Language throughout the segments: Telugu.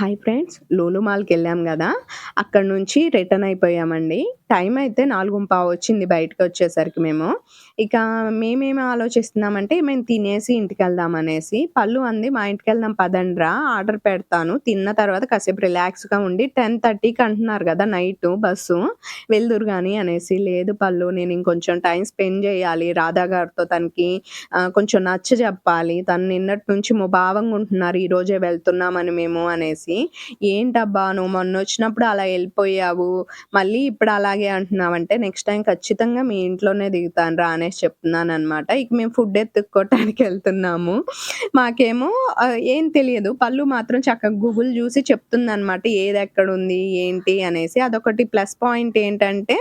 హాయ్ ఫ్రెండ్స్ లూలు మాల్‌కి వెళ్ళాం కదా అక్కడి నుంచి రిటర్న్ అయిపోయామండి. టైం అయితే 4:15 వచ్చింది బయటకొచ్చేసరికి మేము. ఇక మేమేమి ఆలోచిస్తున్నామంటే మేము తినేసి ఇంటికి వెళ్దాం అనేసి. పళ్ళు అంది మా ఇంటికి వెళ్దాం పదండ్రా ఆర్డర్ పెడతాను. తిన్న తర్వాత కాసేపు రిలాక్స్‌గా ఉండి 10:30కి అంటున్నారు కదా నైట్ బస్సు. వెళ్దురు కానీ అనేసి. లేదు పళ్ళు నేను ఇంకొంచెం టైం స్పెండ్ చేయాలి రాధా గారితో తనకి కొంచెం నచ్చ చెప్పాలి తను నిన్నటి నుంచి ముభావంగా ఉంటున్నారు. ఈరోజే వెళ్తున్నామని మేము అనేసి. ఏంటబ్బా! నువ్వు మొన్న వచ్చినప్పుడు అలా వెళ్ళిపోయావు మళ్ళీ ఇప్పుడు అలాగే అంటున్నావంటే నెక్స్ట్ టైం ఖచ్చితంగా మీ ఇంట్లోనే దిగుతాను రా దిగుతానురా అనేసి చెప్తున్నాననమాట. ఇక మేము ఫుడ్ ఎత్తుక్కోటానికి వెళ్తున్నాము మాకేమో ఏం తెలియదు. పళ్ళు మాత్రం చక్కగా గూగుల్ ఏది ఎక్కడ ఉంది ఏంటి అనేసి. అదొకటి ప్లస్ పాయింట్ ఏంటంటే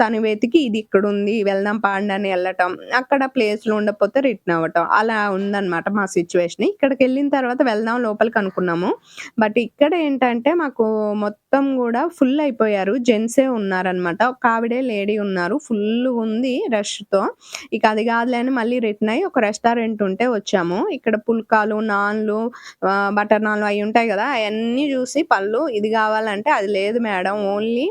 తను వెతికి ఇది ఇక్కడుంది వెళ్దాం పాండి అని వెళ్ళటం అక్కడ ప్లేస్లు ఉండకపోతే రిటర్న్ అవ్వటం. అలా ఉందనమాట మా సిచువేషన్ ఇక్కడికి వెళ్ళిన తర్వాత వెళ్దాం లోపలికి అనుకున్నాము. బట్ ఇక్కడ ఏంటంటే మాకు మొత్తం కూడా ఫుల్ అయిపోయారు. జెంట్సే ఉన్నారనమాట. ఒక ఆవిడే లేడీ ఉన్నారు. ఫుల్ ఉంది రష్‌తో. ఇక అది కాదులే అని మళ్ళీ రిటర్న్ అయ్యి ఒక రెస్టారెంట్ ఉంటే వచ్చాము. ఇక్కడ పుల్కాలు, నాన్‌లు బటర్ నాన్‌లు అవి ఉంటాయి కదా అవన్నీ చూసి పళ్ళు ఇది కావాలంటే అది లేదు మేడం ఓన్లీ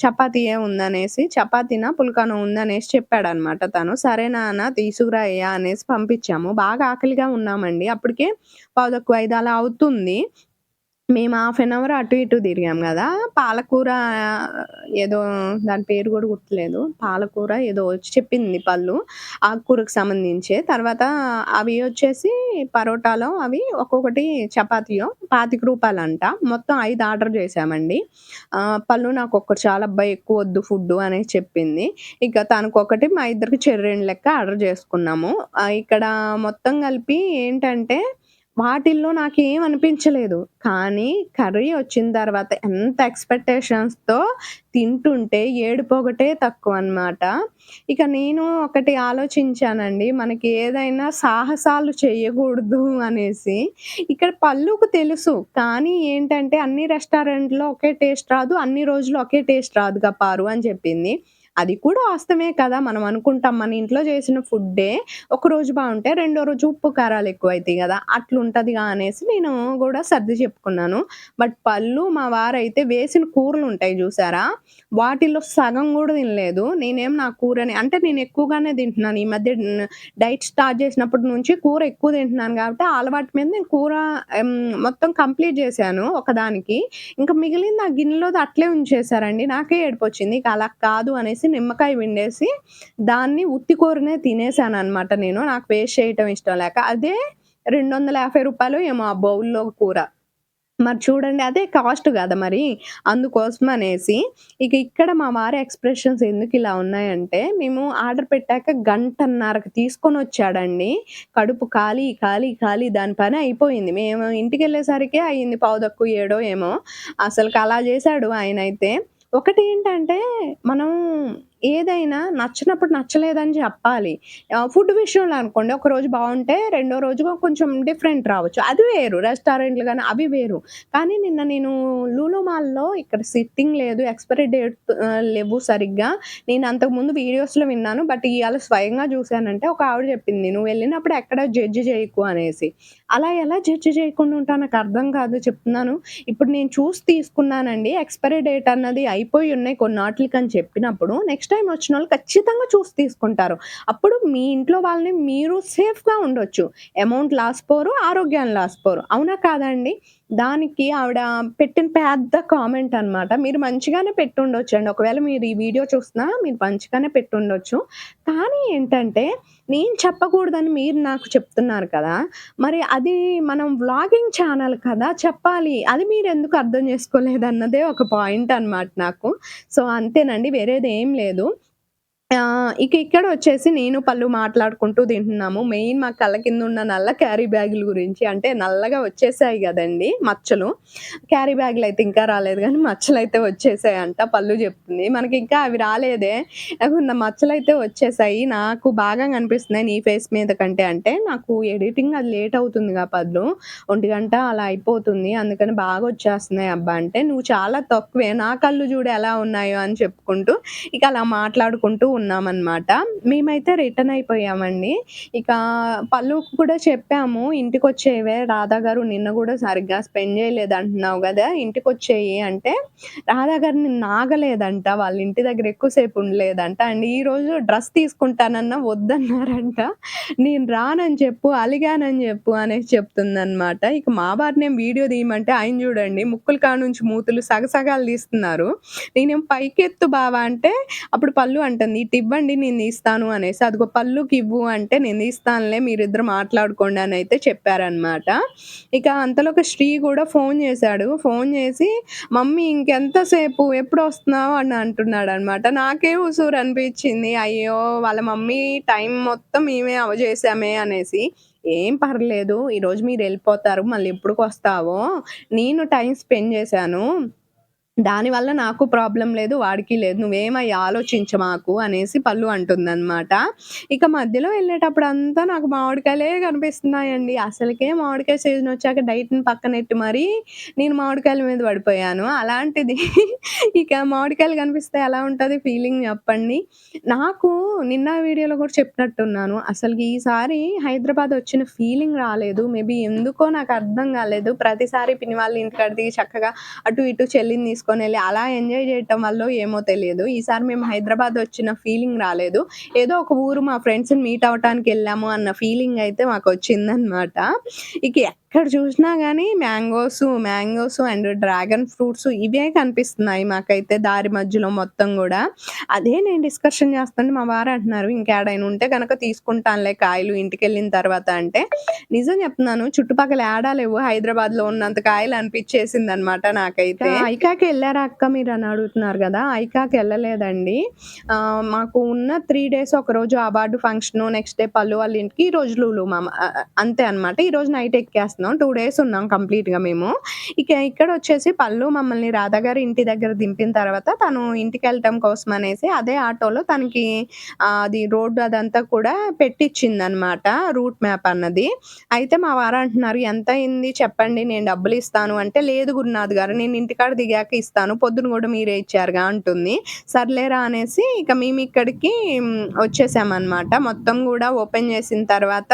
చపాతీయే ఉందనేసి చపాతీనా, పుల్కాను ఉందనేసి చెప్పాడనమాట తను. సరే నాన్న తీసుకురా అయ్యా అనేసి పంపించాము. బాగా ఆకలిగా ఉన్నామండి. అప్పటికే పావుతక్కువ 5 అలా అవుతుంది. మేము హాఫ్ ఎన్ అవర్ అటు ఇటు తిరిగాం కదా పాలకూర ఏదో దాని పేరు కూడా గుర్తులేదు. పాలకూర ఏదో వచ్చి చెప్పింది పళ్ళు ఆకుకూరకు సంబంధించే. తర్వాత అవి వచ్చేసి పరోటాలో అవి ఒక్కొక్కటి చపాతీయో రూ. 25 మొత్తం ఐదు ఆర్డర్ చేశామండి. ఒక్కటి చాలా బాగా ఎక్కువ వద్దు ఫుడ్డు అనేసి చెప్పింది. ఇక తనకొకటి మా ఇద్దరికి చెర్రెండు లెక్క ఆర్డర్ చేసుకున్నాము. ఇక్కడ మొత్తం కలిపి ఏంటంటే వాటిల్లో నాకేం అనిపించలేదు. కానీ కర్రీ వచ్చిన తర్వాత ఎంత ఎక్స్‌పెక్టేషన్స్‌తో తింటుంటే ఏడుపోగటే తక్కువ అనమాట ఇక నేను ఒకటి ఆలోచించానండి. మనకి ఏదైనా సాహసాలు చేయకూడదు అనేసి. ఇక్కడ పళ్ళుకు తెలుసు. కానీ ఏంటంటే అన్ని రెస్టారెంట్‌లో ఒకే టేస్ట్ రాదు. అన్ని రోజులు ఒకే టేస్ట్ రాదుగా పారు అని చెప్పింది. అది కూడా వాస్తవమే కదా! మనం అనుకుంటాం మన ఇంట్లో చేసిన ఫుడ్డే ఒకరోజు బాగుంటే రెండో రోజు ఉప్పు, కారాలు ఎక్కువైతాయి కదా అట్లుంటదిగా అనేసి నేను కూడా సర్ది చెప్పుకున్నాను. బట్ పళ్ళు మా వారైతే వేసిన కూరలు ఉంటాయి చూసారా వాటిల్లో సగం కూడా తినలేదు. నేనేం నా కూరని అంటే నేను ఎక్కువగానే తింటున్నాను. ఈ మధ్య డైట్ స్టార్ట్ చేసినప్పటి నుంచి కూర ఎక్కువ తింటున్నాను కాబట్టి అలవాటు మీద నేను కూర మొత్తం కంప్లీట్ చేశాను ఒకదానికి. ఇంకా మిగిలింది ఆ గిన్నెలో అట్లే ఉంచేసారండి. నాకే ఏడుపొచ్చింది. ఇక అలా కాదు అనేసి నిమ్మకాయ పిండేసి దాన్ని ఉత్తి తినేసాను అనమాట నేను. నాకు వేస్ట్ చేయటం ఇష్టం లేక. అదే రెండు వందల యాభై రూపాయలు ఏమో ఆ బౌల్‌లో కూర. మరి చూడండి అదే కాస్ట్ కదా మరి. అందుకోసం అనేసి ఇక ఇక్కడ మా వారి ఎక్స్‌ప్రెషన్స్ ఎందుకు ఇలా ఉన్నాయంటే మేము ఆర్డర్ పెట్టాక గంటన్నరకి తీసుకొనొచ్చాడండి. కడుపు ఖాళీ, ఖాళీ, ఖాళీ దాని పని అయిపోయింది. మేము ఇంటికెళ్ళేసరికే అయింది పావుదక్కు ఏడో ఏమో. అసలు అలా చేశాడు ఆయన అయితే ఒకటి ఏంటంటే మనం ఏదైనా నచ్చినప్పుడు నచ్చలేదని చెప్పాలి. ఫుడ్ విషయంలో అనుకోండి ఒకరోజు బాగుంటే రెండో రోజు కొంచెం డిఫరెంట్ రావచ్చు. అది వేరు. రెస్టారెంట్‌లు కానీ అవి వేరు. కానీ నిన్న నేను లూలో మాల్‌లో ఇక్కడ సిట్టింగ్ లేదు. ఎక్స్‌పైరీ డేట్ లేవు సరిగ్గా. నేను అంతకుముందు వీడియోస్‌లో విన్నాను. బట్ ఇవాళ స్వయంగా చూశానంటే ఒక ఆవిడ చెప్పింది. "నువ్వు వెళ్ళినప్పుడు ఎక్కడ జడ్జ్ చేయకు" అనేసి. అలా ఎలా జడ్జ్ చేయకుండా ఉంటా అర్థం కాదు చెప్తున్నాను. ఇప్పుడు నేను చూసి తీసుకున్నానండి. ఎక్స్‌పైరీ డేట్ అన్నది అయిపోయి ఉన్నాయి కొన్నాట్లికని చెప్పినప్పుడు నెక్స్ట్ వచ్చిన వాళ్ళు ఖచ్చితంగా చూసి తీసుకుంటారు. అప్పుడు మీ ఇంట్లో వాళ్ళని మీరు సేఫ్‌గా ఉండొచ్చు. అమౌంట్ లాస్ పోరు, ఆరోగ్యాన్ని లాస్ పోరు. అవునా కాదా అండి? దానికి ఆవిడ పెట్టిన పెద్ద కామెంట్ అనమాట. మీరు మంచిగానే పెట్టుండొచ్చండి. ఒకవేళ మీరు ఈ వీడియో చూస్తున్నా మీరు మంచిగానే పెట్టుండొచ్చు. కానీ ఏంటంటే నేను చెప్పకూడదని మీరు నాకు చెప్తున్నారు కదా! మరి అది మనం వ్లాగింగ్ ఛానల్ కదా! చెప్పాలి. అది మీరు ఎందుకు అర్థం చేసుకోలేదన్నదే ఒక పాయింట్ అనమాట నాకు. సో, అంతేనండి వేరేది ఏం లేదు. ఆహ్, ఇక ఇక్కడొచ్చేసి నేను పల్లు మాట్లాడుకుంటూ తింటున్నాము. మెయిన్ మా కళ్ళ కింద ఉన్న నల్ల క్యారీ బ్యాగుల గురించి అంటే నల్లగా వచ్చేసాయి గదండీ మచ్చలు. క్యారీ బ్యాగులయితే ఇంకా రాలేదు గానీ మచ్చలయితే వచ్చేసాయంట పల్లు చెప్తుంది. మనకింకా అవి రాలేదే. ఉన్న మచ్చలయితే వచ్చేసాయి. నాకు బాగా కనిపిస్తున్నాయి నీ ఫేస్ మీద కంటే అంటే నాకు ఎడిటింగ్ అది లేట్ అవుతుందిగా పద్దు. 1 అలా అయిపోతుంది. అందుకని బాగా వచ్చేస్తున్నాయి అబ్బా! అంటే నువ్వు చాలా తక్కువే నా కళ్ళు చూడు ఎలా ఉన్నాయో అని చెప్పుకుంటూ ఇక అలా మాట్లాడుకుంటూ ఉన్నామన్నమాట మేమైతే రిటర్న్ అయిపోయామండి. ఇక పళ్ళు కూడా చెప్పాము, ఇంటికి వచ్చేవే రాధా గారు నిన్న కూడా సరిగ్గా స్పెండ్ చేయలేదు అంటున్నావు కదా ఇంటికి వచ్చేయి అంటే రాధా గారు నిన్న ఆగలేదంట. వాళ్ళ ఇంటి దగ్గర ఎక్కువ సేపు ఉండలేదంట. అండ్ ఈరోజు డ్రెస్ తీసుకుంటానన్నా వద్దన్నారంట. "నేను రానని చెప్పు, అలిగానని చెప్పు" అనేసి చెప్తుందన్నమాట ఇక మా వారినేమో వీడియో తీయమంటే ఆయన చూడండి ముక్కులు కానుంచి మూతులు సగసగాలు తీస్తున్నారు. నేనేం "పైకెత్తు బావా అంటే అప్పుడు పళ్ళు అంటుంది, ఇవ్వండి నేను తీస్తాను" అనేసి. అదిగో ఇవ్వు అంటే, "నేను తీస్తానులే మీరిద్దరు మాట్లాడుకోండి" అని అయితే చెప్పారనమాట. ఇక అంతలోకి శ్రీ కూడా ఫోన్ చేశాడు. ఫోన్ చేసి, "మమ్మీ ఇంకెంతసేపు ఎప్పుడు వస్తున్నావు అని అంటున్నాడనమాట. నాకే ఉసూరు అనిపించింది. అయ్యో! వాళ్ళ మమ్మీ టైం మొత్తం మేమే అవజేసామే అనేసి. "ఏం పర్లేదు ఈరోజు మీరు వెళ్ళిపోతారు మళ్ళీ ఎప్పుడుకొస్తావో నేను టైం స్పెండ్ చేశాను. దానివల్ల నాకు ప్రాబ్లం లేదు, వాడికి లేదు. నువ్వేమై ఆలోచించమాకు" అనేసి పళ్ళు అంటుందన్నమాట ఇక మధ్యలో వెళ్ళేటప్పుడు అంతా నాకు మామిడికాయలే కనిపిస్తున్నాయండి. అసలకే మామిడికాయ సీజన్ వచ్చాక డైట్‌ని పక్కనెట్టి మరీ నేను మామిడికాయల మీద పడిపోయాను. అలాంటిది ఇక మామిడికాయలు కనిపిస్తే ఎలా ఉంటుంది ఫీలింగ్ చెప్పండి. నాకు నిన్న వీడియోలో కూడా చెప్పినట్టున్నాను. అసలు ఈసారి హైదరాబాద్ వచ్చిన ఫీలింగ్ రాలేదు. మేబీ ఎందుకో నాకు అర్థం కాలేదు. ప్రతిసారి పిన్ని వాళ్ళ ఇంటికాడ చక్కగా అటు ఇటు చెల్లిని తీసుకొనెళ్ళి అలా ఎంజాయ్ చేయటం వల్ల ఏమో తెలియదు. ఈసారి మేము హైదరాబాద్ వచ్చిన ఫీలింగ్ రాలేదు. ఏదో ఒక ఊరు మా ఫ్రెండ్స్‌ని మీట్ అవ్వటానికి వెళ్ళాము అన్న ఫీలింగ్ అయితే మాకు వచ్చిందనమాట ఇక ఎక్కడ చూసినా కానీ mangoes mangoes and dragon fruits ఇవే కనిపిస్తున్నాయి మాకైతే దారి మధ్యలో మొత్తం కూడా అదే నేను డిస్కషన్ చేస్తుంటే మా వారు అంటున్నారు, "ఇంకేడైనా ఉంటే గనక తీసుకుంటానులే కాయలు ఇంటికెళ్ళిన తర్వాత" అంటే, నిజం చెప్తున్నాను చుట్టుపక్కల ఏడా లేవు హైదరాబాద్‌లో ఉన్నంత కాయలు అనిపించేసింది అనమాట నాకైతే. ఐకాకి వెళ్ళారా అక్క మీరు అని అడుగుతున్నారు కదా ఐకాకి వెళ్ళలేదండి మాకు ఉన్న త్రీ డేస్ ఒకరోజు అవార్డు ఫంక్షన్ నెక్స్ట్ డే పల్లు వాళ్ళ ఇంటికి, ఈరోజు లూలు మామ అంతే అనమాట. ఈరోజు నైట్ ఎక్కేస్తున్నాం. టూ డేస్ ఉన్నాం కంప్లీట్‌గా మేము. ఇక ఇక్కడ వచ్చేసి పళ్ళు మమ్మల్ని రాధా గారి ఇంటి దగ్గర దింపిన తర్వాత తను ఇంటికి వెళ్ళటం కోసం అనేసి అదే ఆటోలో తనకి అది రోడ్డు అదంతా కూడా పెట్టిచ్చిందనమాట. రూట్ మ్యాప్ అన్నది. అయితే మా వారు అంటున్నారు, ఎంత అయింది చెప్పండి నేను డబ్బులు ఇస్తాను అంటే, "లేదు గురునాథ్ గారు నేను ఇంటికాడ దిగాక ఇస్తాను. పొద్దున కూడా మీరే ఇచ్చారుగా" అంటుంది. సర్లేరా అనేసి ఇక మేము ఇక్కడికి వచ్చేసామన్నమాట మొత్తం కూడా ఓపెన్ చేసిన తర్వాత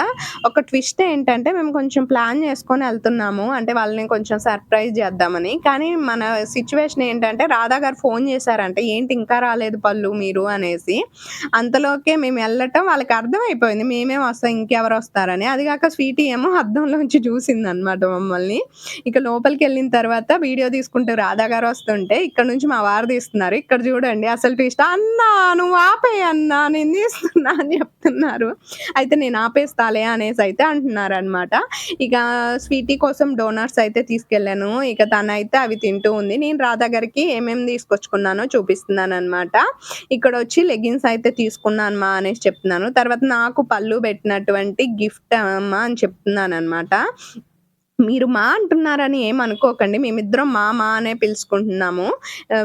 ఒక ట్విస్ట్ ఏంటంటే మేము కొంచెం ప్లాన్ చేసుకొని వెళ్తున్నాము అంటే వాళ్ళని కొంచెం సర్ప్రైజ్ చేద్దామని. కానీ మన సిచ్యువేషన్ ఏంటంటే రాధా గారు ఫోన్ చేశారంట. "ఏంటి ఇంకా రాలేదు పళ్ళు మీరు" అనేసి. అంతలోకే మేము వెళ్ళటం వాళ్ళకి అర్థమైపోయింది. మేమే వస్తాం ఇంకెవరు వస్తారని అది కాక స్వీటీ ఏమో అద్దంలోంచి చూసిందనమాట మమ్మల్ని. ఇక లోపలికి వెళ్ళిన తర్వాత వీడియో తీసుకుంటూ రాధా గారు వస్తుంటే ఇక్కడ నుంచి మా వారు తీస్తున్నారు. ఇక్కడ చూడండి అసలు ట్విస్ట్ "అన్నా నువ్వు ఆపే అన్నా నేను తీస్తున్నా" అని చెప్తున్నారు. అయితే నేను ఆపేస్తాలే అంటున్నారు అన్నమాట ఇక స్వీటీ కోసం డోనట్స్ అయితే తీసుకెళ్ళాను. ఇక తనైతే అవి తింటూ ఉంది. నేను రాధా గారికి ఏమేమి తీసుకొచ్చుకున్నానో చూపిస్తున్నాను అన్నమాట ఇక్కడ వచ్చి లెగిన్స్ అయితే తీసుకున్నాను మా అనేసి చెప్తున్నాను. తర్వాత నాకు పళ్ళు పెట్టినటువంటి గిఫ్ట్ అమ్మా అని చెప్తున్నాను అనమాట మీరు మా అంటున్నారని ఏమనుకోకండి. మేమిద్దరం మా, మా అనే పిలుచుకుంటున్నాము.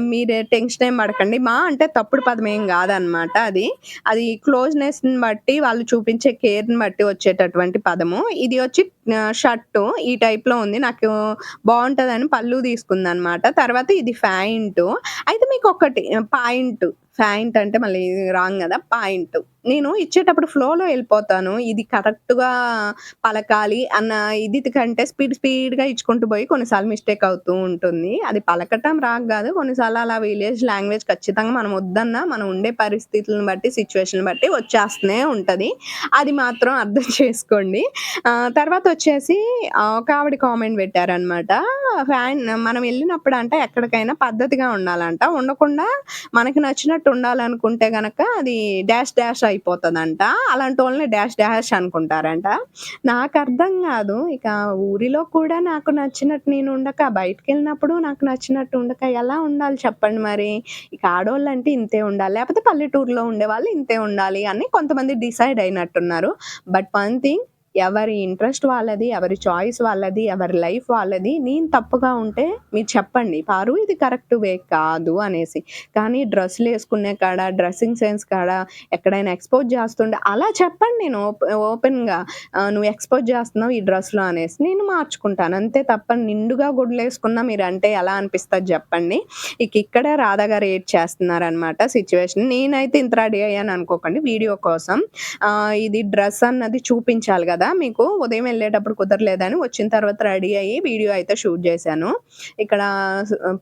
మీరు టెన్షన్ ఏం పడకండి. మా అంటే తప్పుడు పదం ఏం కాదనమాట అది. అది క్లోజ్‌నెస్‌ని బట్టి వాళ్ళు చూపించే కేర్‌ని బట్టి వచ్చేటటువంటి పదము. ఇది వచ్చి షర్టు ఈ టైప్‌లో ఉంది. నాకు బాగుంటుందని పళ్ళు తీసుకుందనమాట. తర్వాత ఇది ఫ్యాంటు. అయితే మీకు ఒకటి పాయింట్ ఫ్యాంట్ అంటే మళ్ళీ రాంగ్ కదా పాయింట్ నేను ఇచ్చేటప్పుడు ఫ్లోలో వెళ్ళిపోతాను ఇది కరెక్ట్‌గా పలకాలి అన్న ఇది కంటే స్పీడ్ స్పీడ్‌గా ఇచ్చుకుంటూ పోయి కొన్నిసార్లు మిస్టేక్ అవుతూ ఉంటుంది. అది పలకటం రాక కాదు కొన్నిసార్లు అలా విలేజ్ లాంగ్వేజ్ ఖచ్చితంగా మనం వద్దన్నా మనం ఉండే పరిస్థితులను బట్టి, సిచ్యువేషన్ బట్టి వచ్చేస్తూనే ఉంటుంది అది మాత్రం అర్థం చేసుకోండి. తర్వాత వచ్చేసి ఒక ఆవిడ కామెంట్ పెట్టారనమాట. ఫ్యాన్ మనం వెళ్ళినప్పుడు అంటే ఎక్కడికైనా పద్ధతిగా ఉండాలంట. ఉండకుండా మనకి నచ్చినట్టు ఉండాలనుకుంటే గనక అది డాష్ డాష్ అలాంటి ఓన్లీ డాష్ డాష్ అనుకుంటారంట. నాకు అర్థం కాదు ఇక ఊరిలో కూడా నాకు నచ్చినట్టు నేను ఉండక, బయటికెళ్ళినప్పుడు నాకు నచ్చినట్టు ఉండక ఎలా ఉండాలి చెప్పండి మరి? ఇక ఆడోళ్ళంటే ఇంతే ఉండాలి. లేకపోతే పల్లెటూరులో ఉండే వాళ్ళు ఇంతే ఉండాలి అని కొంతమంది డిసైడ్ అయినట్టున్నారు. బట్ వన్ థింగ్ ఎవరి ఇంట్రెస్ట్ వాళ్ళది, ఎవరి చాయిస్ వాళ్ళది, ఎవరి లైఫ్ వాళ్ళది. నేను తప్పుగా ఉంటే మీరు చెప్పండి. పారు ఇది కరెక్ట్ వే కాదు అనేసి. కానీ డ్రెస్సులు వేసుకునే కాడ, డ్రెస్సింగ్ సెన్స్ కాడ ఎక్కడైనా ఎక్స్‌పోజ్ చేస్తుంటే అలా చెప్పండి నేను ఓపెన్‌గా "నువ్వు ఎక్స్‌పోజ్ చేస్తున్నావు ఈ డ్రెస్‌లో" అనేసి. నేను మార్చుకుంటాను. అంతే తప్ప నిండుగా గుడ్లు వేసుకున్నా మీరు అంటే ఎలా అనిపిస్తుంది చెప్పండి. ఇక ఇక్కడే రాధా గారు ఏడ్చేస్తున్నారనమాట సిచ్యువేషన్ నేనైతే ఇంత రెడీ అయ్యాను అనుకోకండి వీడియో కోసం. ఇది డ్రెస్ అన్నది చూపించాలి కదా కదా మీకు ఉదయం వెళ్ళేటప్పుడు కుదరలేదని వచ్చిన తర్వాత రెడీ అయ్యి వీడియో అయితే షూట్ చేశాను. ఇక్కడ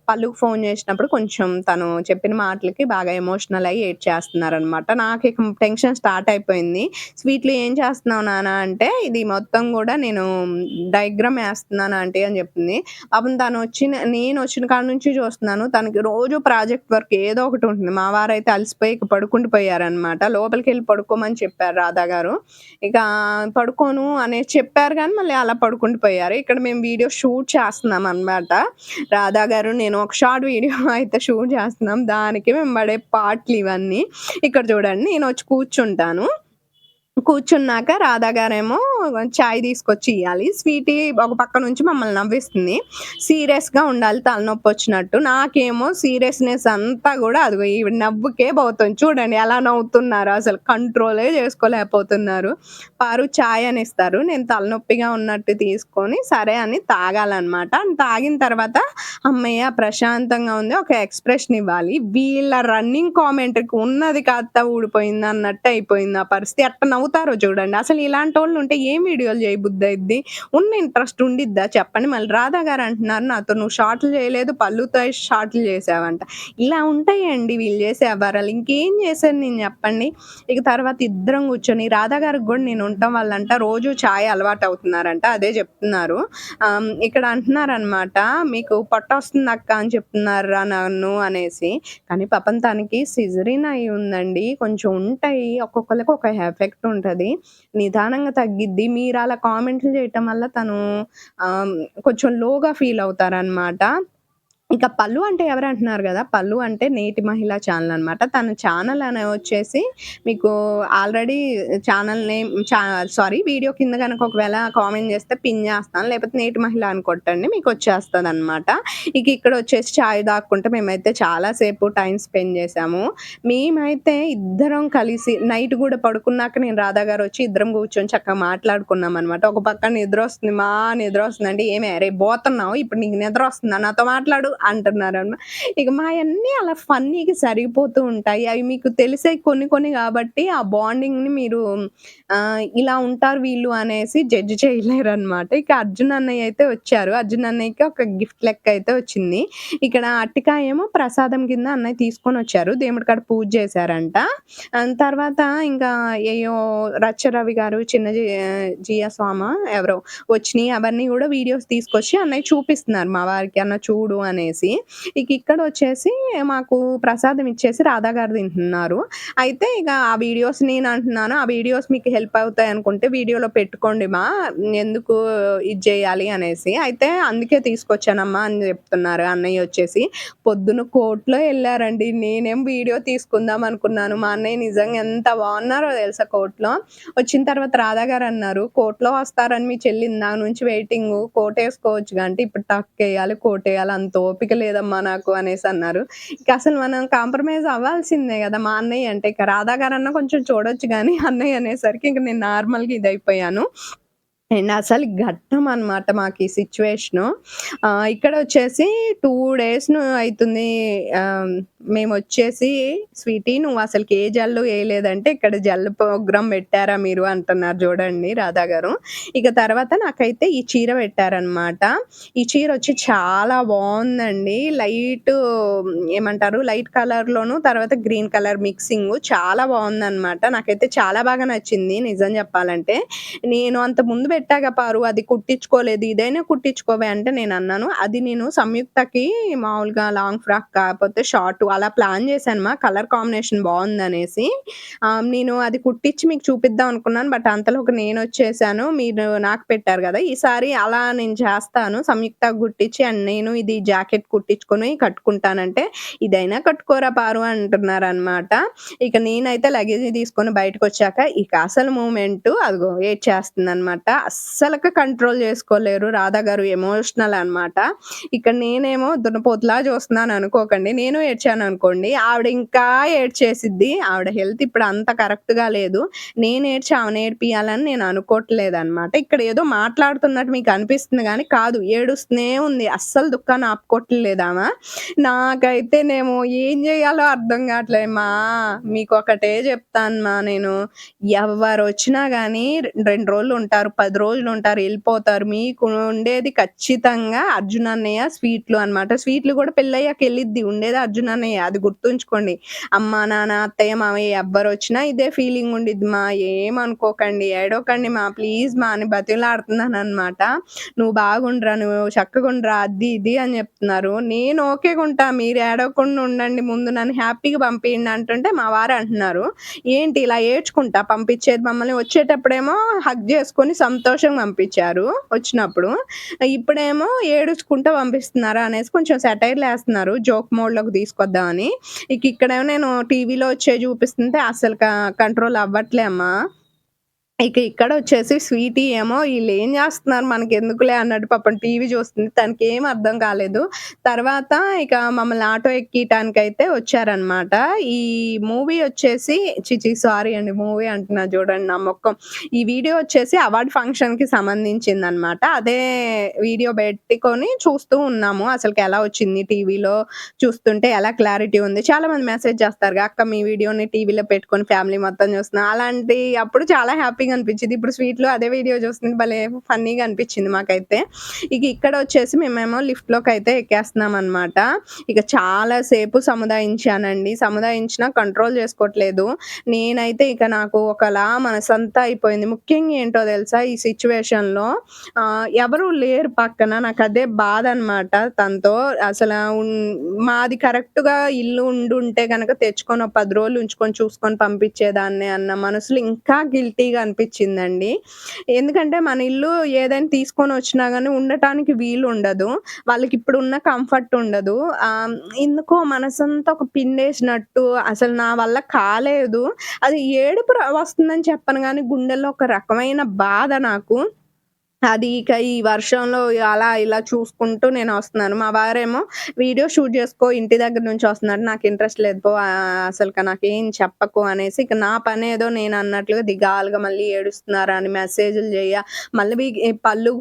పళ్ళుకు ఫోన్ చేసినప్పుడు కొంచెం తను చెప్పిన మాటలకి బాగా ఎమోషనల్ అయ్యి ఏడ్ చేస్తున్నారనమాట నాకు ఇక టెన్షన్ స్టార్ట్ అయిపోయింది. "స్వీట్లు ఏం చేస్తున్నావు నాన్న" అంటే, "ఇది మొత్తం కూడా నేను డయాగ్రామ్ వేస్తున్నాను ఆంటీ" అని చెప్పింది పాపం నేను వచ్చిన కాడ నుంచి చూస్తున్నాను. తనకి రోజు ప్రాజెక్ట్ వర్క్ ఏదో ఒకటి ఉంటుంది. మా వారైతే అలసిపోయి ఇక లోపలికి వెళ్ళి పడుకోమని చెప్పారు రాధా గారు. ఇక పడుకో పడుకోను అని చెప్పారు కానీ మళ్ళీ అలా పడుకుంటూ పోయారు ఇక్కడ మేము వీడియో షూట్ చేస్తున్నాం అనమాట రాధా గారు, నేను ఒక షార్ట్ వీడియో అయితే షూట్ చేస్తున్నాం. దానికి మేము పడే పాటలు ఇవన్నీ. ఇక్కడ చూడండి నేను వచ్చి కూర్చుంటాను. కూర్చున్నాక రాధా గారేమో చాయ్ తీసుకొచ్చి ఇవ్వాలి స్వీటీ ఒక పక్క నుంచి మమ్మల్ని నవ్విస్తుంది. సీరియస్‌గా ఉండాలి తలనొప్పి వచ్చినట్టు నాకేమో సీరియస్‌నెస్ అంతా కూడా అది నవ్వుకే పోతుంది. చూడండి ఎలా నవ్వుతున్నారు అసలు కంట్రోలే చేసుకోలేకపోతున్నారు. పారు చాయ్ అని ఇస్తారు. నేను తలనొప్పిగా ఉన్నట్టు తీసుకొని సరే అని తాగాలన్నమాట తాగిన తర్వాత అమ్మయ్య ప్రశాంతంగా ఉంది. ఒక ఎక్స్‌ప్రెషన్ ఇవ్వాలి. వీళ్ళ రన్నింగ్ కామెంట్‌కి ఉన్నది కాస్త ఊడిపోయింది అన్నట్టు అయిపోయింది ఆ పరిస్థితి. ఎట్ట నవ్వుతారో చూడండి. అసలు ఇలాంటి వాళ్ళు ఉంటే ఏం వీడియోలు చేయబుద్దయిద్ది? ఉన్న ఇంట్రెస్ట్ ఉండిద్దా చెప్పండి? మళ్ళీ రాధా గారు అంటున్నారు నాతో, "నువ్వు షార్ట్‌లు చేయలేదు పళ్ళుతో షార్ట్‌లు చేసావంట." ఇలా ఉంటాయండి వీళ్ళు చేసే వ్యవహారాలు. ఇంకేం చేశాను నేను చెప్పండి? ఇక తర్వాత ఇద్దరం కూర్చొని రాధా గారికి కూడా నేను ఉండటం వల్లంట రోజు చాయ్ అలవాటవుతున్నారంట. అదే చెప్తున్నారు. ఇక్కడ అంటున్నారనమాట, "మీకు పొట్టొస్తుందక్క" అని చెప్తున్నారురా నన్ను అనేసి. కానీ పాపం తనకి సిజరీన్ అయి ఉందండి. కొంచెం ఉంటాయి. ఒక్కొక్కరికి ఒక ఎఫెక్ట్ ఉంటుంది నిదానంగా తగ్గిద్ది. అలా కామెంట్లు చేయటం వల్ల తను కొంచెం లోగా ఫీల్ అవుతారనమాట. ఇక పల్లు అంటే ఎవరంటున్నారు కదా పల్లు అంటే నేటి మహిళా ఛానల్ అనమాట. తన ఛానల్ అనే వచ్చేసి మీకు ఆల్రెడీ ఛానల్ నేమ్ చా సారీ వీడియో కింద కనుక ఒకవేళ కామెంట్ చేస్తే పిన్ చేస్తాను. లేకపోతే నేటి మహిళ అని కొట్టండి మీకు వచ్చేస్తుంది అనమాట ఇక ఇక్కడ వచ్చేసి చాయ్ తాక్కుంటే మేమైతే చాలాసేపు టైం స్పెండ్ చేసాము మేమైతే ఇద్దరం కలిసి నైట్ కూడా పడుకున్నాక నేను రాధా గారు వచ్చి ఇద్దరం కూర్చొని చక్కగా మాట్లాడుకున్నాం అనమాట ఒక పక్క నిద్ర వస్తుంది మా నిద్ర నిద్రొస్తుందంటే, "ఏమే రేపు పోతున్నావు ఇప్పుడు నీకు నిద్ర నిద్రొస్తుందా? నాతో మాట్లాడు" అంటున్నారు అనమాట ఇక మా అన్నీ అలా ఫన్నీకి సరిగిపోతూ ఉంటాయి. అవి మీకు తెలిసే కొన్ని కొన్ని కాబట్టి ఆ బాండింగ్‌ని మీరు ఇలా ఉంటారు వీళ్ళు అనేసి జడ్జ్ చేయలేరు అనమాట ఇక అర్జున్ అన్నయ్య అయితే వచ్చారు. అర్జున్ అన్నయ్యకి ఒక గిఫ్ట్ లెక్క అయితే వచ్చింది. ఇక్కడ అరటికాయ ఏమో ప్రసాదం కింద అన్నయ్య తీసుకొనొచ్చారు. దేవుడి కాడ పూజ చేశారంట. తర్వాత ఇంకా ఏయో రచ్చ రవి గారు, చిన్న జియా స్వామ ఎవరో వచ్చినాయి అవన్నీ కూడా వీడియోస్ తీసుకొచ్చి అన్నయ్య చూపిస్తున్నారు మా వారికి. "అన్న చూడు" అని అనేసి. ఇక ఇక్కడొచ్చేసి మాకు ప్రసాదం ఇచ్చేసి రాధా గారు తింటున్నారు. అయితే ఇక ఆ వీడియోస్ నేను అంటున్నాను, "ఆ వీడియోస్ మీకు హెల్ప్ అవుతాయి అనుకుంటే వీడియోలో పెట్టుకోండి మా. ఎందుకు ఇది చేయాలి" అనేసి. అయితే "అందుకే తీసుకొచ్చానమ్మా" అని చెప్తున్నారు అన్నయ్య వచ్చేసి. పొద్దున కోర్టులో వెళ్ళారండి నేనేం వీడియో తీసుకుందాం అనుకున్నాను. మా అన్నయ్య నిజంగా ఎంత బాగున్నారో తెలుసా కోర్టులో వచ్చిన తర్వాత రాధా గారు అన్నారు, కోర్టులో వస్తారని మీ చెల్లి ఇందా నుంచి వెయిటింగ్ కోట్ వేసుకోవచ్చు అంటే "ఇప్పుడు టక్ వేయాలి కోట్ వేయాలి అంత ఓపిక లేదమ్మా నాకు" అనేసి అన్నారు. ఇక అసలు మనం కాంప్రమైజ్ అవ్వాల్సిందే కదా మా అన్నయ్య అంటే. ఇక రాధా గారన్నా కొంచెం చూడొచ్చు కానీ అన్నయ్య అనేసరికి ఇంక నేను నార్మల్‌గా అయిపోయాను అండ్ అసలు ఘట్టం అనమాట మాకు ఈ సిచ్యువేషను ఇక్కడ వచ్చేసి టూ డేస్ను మేము వచ్చేసి "స్వీటీ నువ్వు అసలు ఏ జల్లు వేయలేదంటే ఇక్కడ జల్లు ప్రోగ్రామ్ పెట్టారా మీరు" అంటున్నారు చూడండి రాధా గారు. ఇక తర్వాత నాకైతే ఈ చీర పెట్టారనమాట. ఈ చీర వచ్చి చాలా బాగుందండి లైట్ ఏమంటారు లైట్ కలర్‌లోను తర్వాత గ్రీన్ కలర్ మిక్సింగ్ చాలా బాగుందన్నమాట నాకైతే చాలా బాగా నచ్చింది నిజం చెప్పాలంటే. నేను అంతకుముందు పెట్టిన పెట్టాగా పారు అది కుట్టించుకోలేదు. ఇదైనా కుట్టించుకోవే అంటే నేను అన్నాను అది నేను సంయుక్తకి మామూలుగా లాంగ్ ఫ్రాక్ కాకపోతే షార్ట్ అలా ప్లాన్ చేశాను మా కలర్ కాంబినేషన్ బాగుందనేసి నేను అది కుట్టించి మీకు చూపిద్దాం అనుకున్నాను. బట్ అంతలోకి నేనొచ్చేసాను. మీరు నాకు పెట్టారు కదా ఈసారి అలా నేను చేస్తాను. సంయుక్త కుట్టించి అండ్ నేను ఇది జాకెట్ కుట్టించుకొని కట్టుకుంటానంటే, ఇదైనా కట్టుకోరా పారు అంటున్నారనమాట. ఇక నేనైతే లగేజ్ తీసుకొని బయటకొచ్చాక ఇక అసలు మూమెంట్ అదిగో ఏడ్చేస్తుందనమాట. అస్సలకి కంట్రోల్ చేసుకోలేరు రాధా గారు ఎమోషనల్ అనమాట. ఇక్కడ నేనేమో దున్నపోతులా చూస్తున్నాను అనుకోకండి. నేను ఏడ్చాను అనుకోండి ఆవిడ ఇంకా ఏడ్చేసిద్ది. ఆవిడ హెల్త్ ఇప్పుడు అంత కరెక్ట్‌గా లేదు. నేను ఏడ్చి ఆమె ఏడ్పియాలని నేను అనుకోవట్లేదు అనమాట ఇక్కడ ఏదో మాట్లాడుతున్నట్టు మీకు అనిపిస్తుంది కానీ కాదు. ఏడుస్తూనే ఉంది. అస్సలు దుఃఖాన్ని నాకైతే నేమో ఏం చేయాలో అర్థం కావట్లేమా మీకు ఒకటే చెప్తాను మా నేను. ఎవ్వరు వచ్చిన కానీ రెండు రోజులు ఉంటారు పది పది రోజులు ఉంటారు వెళ్ళిపోతారు మీకు ఉండేది ఖచ్చితంగా అర్జున్ అన్నయ్య స్వీట్లు అనమాట. స్వీట్లు కూడా పెళ్ళయ్యాక వెళ్ళిద్ది ఉండేది అర్జున్ అన్నయ్య. అది గుర్తుంచుకోండి. అమ్మ, నాన్న, అత్తయ్య, మామయ్య ఎవ్వరు వచ్చినా ఇదే ఫీలింగ్ ఉండిద్ది మా. ఏమనుకోకండి. ఏడోకండి మా ప్లీజ్ మా అని బతిమలాడుతున్నాననమాట. నువ్వు బాగుండ్రా నువ్వు చక్కగుండురా అది ఇది అని చెప్తున్నారు. నేను ఓకేగుంటా. మీరు ఏడవకుండా ఉండండి ముందు నన్ను హ్యాపీగా పంపించండి అంటుంటే మా వారు అంటున్నారు, ఏంటి ఇలా ఏడ్చుకుంటా పంపించేది మమ్మల్ని? వచ్చేటప్పుడేమో హక్ చేసుకొని సంతోషంగా పంపించారు వచ్చినప్పుడు. ఇప్పుడేమో ఏడుచుకుంటా పంపిస్తున్నారా అనేసి కొంచెం సెటైర్‌లేస్తున్నారు. జోక్ మోడ్‌లోకి తీసుకొద్దామని. ఇక ఇక్కడేమో నేను టీవీలో వచ్చే చూపిస్తుంటే అసలు కంట్రోల్ అవ్వట్లే అమ్మా. ఇక ఇక్కడ వచ్చేసి స్వీటీ ఏమో వీళ్ళు ఏం చేస్తున్నారు మనకి ఎందుకులే అన్నట్టు పాపం టీవీ చూస్తుంది. తనకేం అర్థం కాలేదు. తర్వాత ఇక మమ్మల్ని ఆటో ఎక్కియటానికైతే వచ్చారనమాట. ఈ మూవీ వచ్చేసి చిచి సారీ అండి. మూవీ అంటున్నా చూడండి నా మొఖం. ఈ వీడియో వచ్చేసి అవార్డ్ ఫంక్షన్‌కి సంబంధించిందనమాట. అదే వీడియో పెట్టుకొని చూస్తూ ఉన్నాము. అసలుకి ఎలా వచ్చింది టీవీలో చూస్తుంటే ఎలా క్లారిటీ ఉంది. చాలా మంది మెసేజ్ చేస్తారు అక్క మీ వీడియోని టీవీలో పెట్టుకొని ఫ్యామిలీ మొత్తం చూస్తున్నాం. అలాంటి అప్పుడు చాలా హ్యాపీగా అనిపించింది. ఇప్పుడు స్వీట్‌లో అదే వీడియో చూస్తుంది భలే ఫన్నీగా అనిపించింది మాకైతే. ఇక ఇక్కడ వచ్చేసి మేమేమో లిఫ్ట్‌లోకైతే ఎక్కేస్తున్నామనమాట. ఇక చాలా సేపు సముదాయించానండి. సముదాయించినా కంట్రోల్ చేసుకోవట్లేదు. నేనైతే ఇక నాకు ఒకలా మనసంతా అయిపోయింది. ముఖ్యంగా ఏంటో తెలుసా ఈ సిట్యుయేషన్‌లో లో ఎవరు లేరు పక్కన. నాకు అదే బాధ అనమాట తనతో. అసలు మాది మాది కరెక్ట్‌గా ఇల్లు ఉండుంటే గనక తెచ్చుకొని పది రోజులు ఉంచుకొని చూసుకొని పంపించేదాన్నే అన్న మనసులు ఇంకా గిల్టీగా అనిపించిందండి. ఎందుకంటే మన ఇల్లు ఏదైనా తీసుకొని వచ్చినా కానీ ఉండటానికి వీలు ఉండదు వాళ్ళకి ఇప్పుడు ఉన్న కంఫర్ట్ ఉండదు. ఎందుకో మనసంతా ఒక పిండేసినట్టు అసలు నా వల్ల కాలేదు. అది ఏడుపు వస్తుందని చెప్పను కానీ గుండెల్లో ఒక రకమైన బాధ నాకు. అది ఇక ఈ వర్షంలో అలా ఇలా చూసుకుంటూ నేను వస్తున్నాను మా వారేమో వీడియో షూట్ చేసుకో ఇంటి దగ్గర నుంచి వస్తున్నాడు. నాకు ఇంట్రెస్ట్ లేదు పో అసలు నాకు నాకేం చెప్పకు అనేసి ఇక నా పని ఏదో నేను అన్నట్లుగా దిగాలుగా మళ్ళీ ఏడుస్తున్నారా అని మెసేజ్‌లు చేయ మళ్ళీ మీ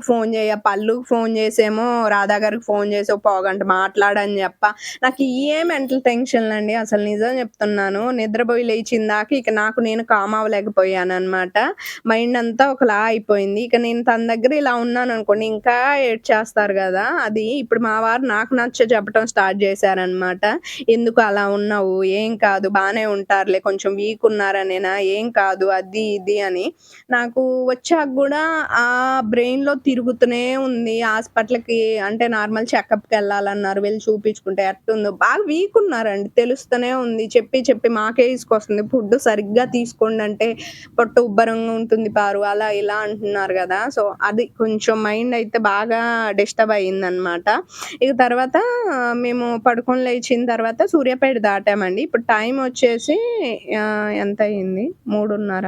ఫోన్ చేయ పల్లుకి ఫోన్ చేసేమో రాధా గారికి ఫోన్ చేసి పోగంట మాట్లాడని చెప్ప. నాకు ఏ మెంటల్ టెన్షన్‌లండి. అసలు నిజం చెప్తున్నాను. నిద్రపోయి లేచిందాక ఇక నాకు నేను కామ్ అవ్వలేకపోయాననమాట. మైండ్ అంతా ఒకలా అయిపోయింది. ఇక నేను తన దగ్గర ఇలా ఉన్నాను అనుకోండి ఇంకా ఏడ్ చేస్తారు కదా అది ఇప్పుడు మా వారు నాకు నచ్చ చెప్పటం స్టార్ట్ చేశారనమాట. ఎందుకు అలా ఉన్నావు? ఏం కాదు బాగానే ఉంటారులే కొంచెం వీక్ ఉన్నారనేనా? ఏం కాదు అది ఇది అని. నాకు వచ్చాక కూడా ఆ బ్రెయిన్‌లో తిరుగుతూనే ఉంది. హాస్పిటల్‌కి అంటే నార్మల్ చెకప్‌కెళ్ళాలన్నారు. వెళ్ళి చూపించుకుంటే ఎట్టుందో బాగా వీక్ ఉన్నారండి. తెలుస్తూనే ఉంది. చెప్పి చెప్పి మాకే తీసుకొస్తుంది ఫుడ్ సరిగ్గా తీసుకోండి అంటే పొట్ట ఉబ్బరంగా ఉంటుంది పారు అలా ఇలా అంటున్నారు కదా సో, అది కొంచెం మైండ్ అయితే బాగా డిస్టర్బ్ అయిందనమాట. ఇక తర్వాత మేము పడుకొని లేచిన తర్వాత సూర్యాపేట దాటామండి. ఇప్పుడు టైం వచ్చేసి ఎంత అయింది మూడున్నర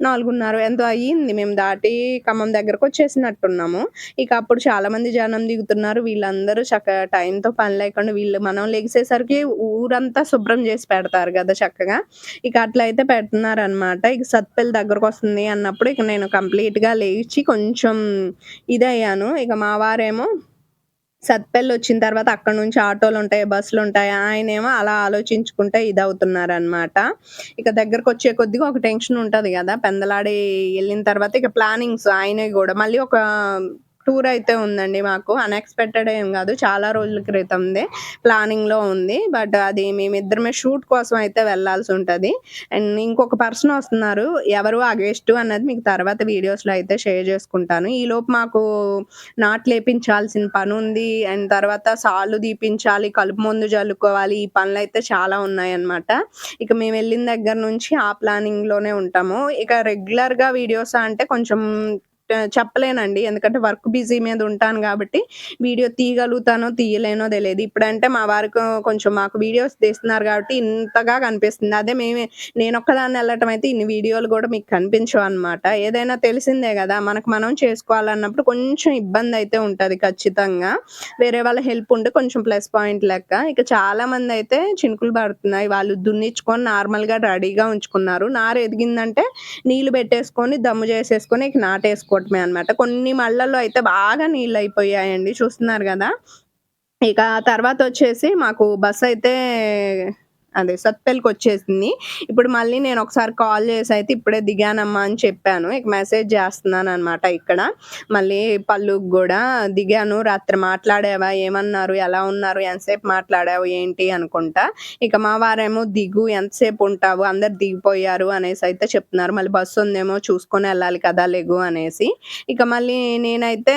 4:30 ఎంతో అయ్యింది. మేము దాటి ఖమ్మం దగ్గరకు వచ్చేసినట్టున్నాము ఇక అప్పుడు చాలామంది జనం దిగుతున్నారు. వీళ్ళందరూ చక్కగా టైంతో పని లేకుండా వీళ్ళు మనం లెగిసేసరికి ఊరంతా శుభ్రం చేసి పెడతారు కదా చక్కగా. ఇక అట్లయితే పెడుతున్నారనమాట. ఇక సత్పల్లి దగ్గరకొస్తుంది అన్నప్పుడు ఇక నేను కంప్లీట్‌గా లేచి కొంచెం ఇదయ్యాను. ఇక మా వారేమో సత్పల్లొచ్చిన తర్వాత అక్కడ నుంచి ఆటోలు ఉంటాయి బస్సులు ఉంటాయి. ఆయనేమో అలా ఆలోచించుకుంటే ఇదవుతున్నారనమాట. ఇక దగ్గరకొచ్చే కొద్దిగా ఒక టెన్షన్ ఉంటది కదా. పెందలాడి వెళ్ళిన తర్వాత ఇక ప్లానింగ్స్ ఆయనవి కూడా. మళ్ళీ ఒక టూర్ అయితే ఉందండి మాకు. అన్ఎక్స్పెక్టెడ్ ఏం కాదు. చాలా రోజుల క్రితందే ప్లానింగ్లో ఉంది. బట్ అది మేమిద్దరమే షూట్ కోసం అయితే వెళ్ళాల్సి ఉంటుంది. అండ్ ఇంకొక పర్సన్ వస్తున్నారు. ఎవరు ఆ అన్నది మీకు తర్వాత వీడియోస్లో అయితే షేర్ చేసుకుంటాను. ఈలోపు మాకు నాట్ లేపించాల్సిన పని ఉంది. అండ్ తర్వాత సాళ్ళు దీపించాలి కలుపు మందు జల్లుకోవాలి. ఈ పనులు అయితే చాలా ఉన్నాయన్నమాట. ఇక మేము వెళ్ళిన దగ్గర నుంచి ఆ ప్లానింగ్లోనే ఉంటాము. ఇక రెగ్యులర్గా వీడియోస్ అంటే కొంచెం చెప్పలేనండి. ఎందుకంటే వర్క్ బిజీ మీద ఉంటాను కాబట్టి వీడియో తీయగలుగుతానో తీయలేనో తెలియదు. ఇప్పుడంటే మా వారికి కొంచెం మాకు వీడియోస్ తీస్తున్నారు కాబట్టి ఇంతగా కనిపిస్తుంది. అదే మేమే నేను ఒక్కదాన్ని వెళ్ళటం అయితే ఇన్ని వీడియోలు కూడా మీకు కనిపించవు అనమాట ఏదైనా తెలిసిందే కదా మనకు మనం చేసుకోవాలన్నప్పుడు కొంచెం ఇబ్బంది అయితే ఉంటది ఖచ్చితంగా. వేరే వాళ్ళ హెల్ప్ ఉంటే కొంచెం ప్లస్ పాయింట్ లెక్క. ఇక చాలా మంది అయితే చినుకులు పడుతున్నాయి. వాళ్ళు దున్నిచ్చుకొని నార్మల్గా రెడీగా ఉంచుకున్నారు. నారు ఎదిగిందంటే నీళ్ళు పెట్టేసుకొని దమ్ము చేసేసుకొని ఇక పొట్టమే అన్నమాట. కొన్ని మళ్ళల్లో అయితే బాగా నీళ్ళు అయిపోయాయండి చూస్తున్నారు కదా. ఇక తర్వాత వచ్చేసి మాకు బస్ అయితే అదే సత్పల్లికి వచ్చేసింది ఇప్పుడు మళ్ళీ నేను ఒకసారి కాల్ చేసి అయితే ఇప్పుడే దిగానమ్మా అని చెప్పాను. ఇక మెసేజ్ చేస్తున్నాను అనమాట ఇక్కడ. మళ్ళీ పళ్ళుకి కూడా దిగాను. రాత్రి మాట్లాడావా? ఏమన్నారు? ఎలా ఉన్నారు? ఎంతసేపు మాట్లాడావు? ఏంటి? అనుకుంటా. ఇక మా వారేమో దిగు ఎంతసేపు ఉంటావు? అందరు దిగిపోయారు అనేసి అయితే చెప్తున్నారు. మళ్ళీ బస్సు ఉందేమో చూసుకొని వెళ్ళాలి కదా లేగు అనేసి. ఇక మళ్ళీ నేనైతే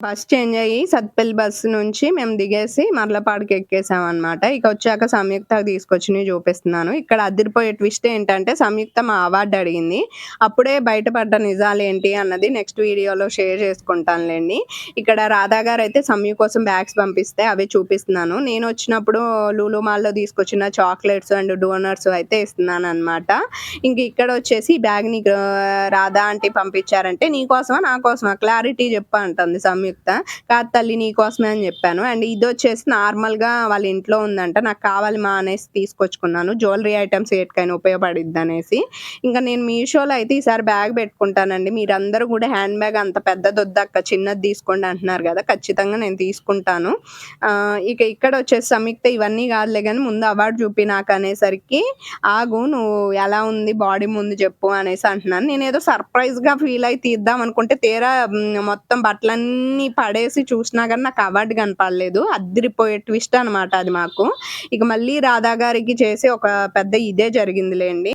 బస్ చేంజ్ అయ్యి సత్పల్లి బస్సు నుంచి మేము దిగేసి మర్లపాడుకి ఎక్కేసాం అనమాట ఇక వచ్చాక సంయుక్త తీసుకొచ్చి చూపిస్తున్నాను. ఇక్కడ అదిరిపోయే ట్విస్ట్ ఏంటంటే సంయుక్త మా అవార్డు అడిగింది. అప్పుడే బయటపడ్డ నిజాలు ఏంటి అన్నది నెక్స్ట్ వీడియోలో షేర్ చేసుకుంటానులేండి. ఇక్కడ రాధా గారు అయితే సమయు కోసం బ్యాగ్స్ పంపిస్తే అవి చూపిస్తున్నాను. నేను వచ్చినప్పుడు లూలు మాల్లో తీసుకొచ్చిన చాక్లెట్స్ అండ్ డోనర్స్ అయితే ఇస్తున్నాను అనమాట ఇంక ఇక్కడ వచ్చేసి ఈ బ్యాగ్ నీకు రాధా ఆంటీ పంపించారంటే నీ కోసమా నా కోసమా? క్లారిటీ చెప్ప అంటుంది సంయుక్త కాదు తల్లి నీ కోసమే అని చెప్పాను. అండ్ ఇది వచ్చేసి నార్మల్గా వాళ్ళ ఇంట్లో ఉందంట. నాకు కావాలి మా అనేసి తీసుకొచ్చుకున్నాను. జ్యువెలరీ ఐటమ్స్ ఎటుకైనా ఉపయోగపడిద్ది అనేసి. ఇంకా నేను మీషోలో అయితే ఈసారి బ్యాగ్ పెట్టుకుంటానండి. మీరందరూ కూడా హ్యాండ్ బ్యాగ్ అంత పెద్దది వద్దక్క చిన్నది తీసుకోండి అంటున్నారు కదా. ఖచ్చితంగా నేను తీసుకుంటాను. ఇక ఇక్కడ వచ్చేసి సంయుక్త ఇవన్నీ కాదులే కానీ ముందు అవార్డు చూపి నాకు అనేసరికి ఆగు నువ్వు ఎలా ఉంది బాడీ ముందు చెప్పు అనేసి అంటున్నాను. నేను ఏదో సర్ప్రైజ్గా ఫీల్ అయి తీద్దాం అనుకుంటే తీరా మొత్తం బట్టలన్నీ పడేసి చూసినా కానీ నాకు అవార్డు కనపడలేదు. అద్దరిపోయే ట్విస్ట్ అన్నమాట అది మాకు. ఇక మళ్ళీ రాధా గారికి చేసి ఒక పెద్ద ఇదే జరిగిందిలేండి.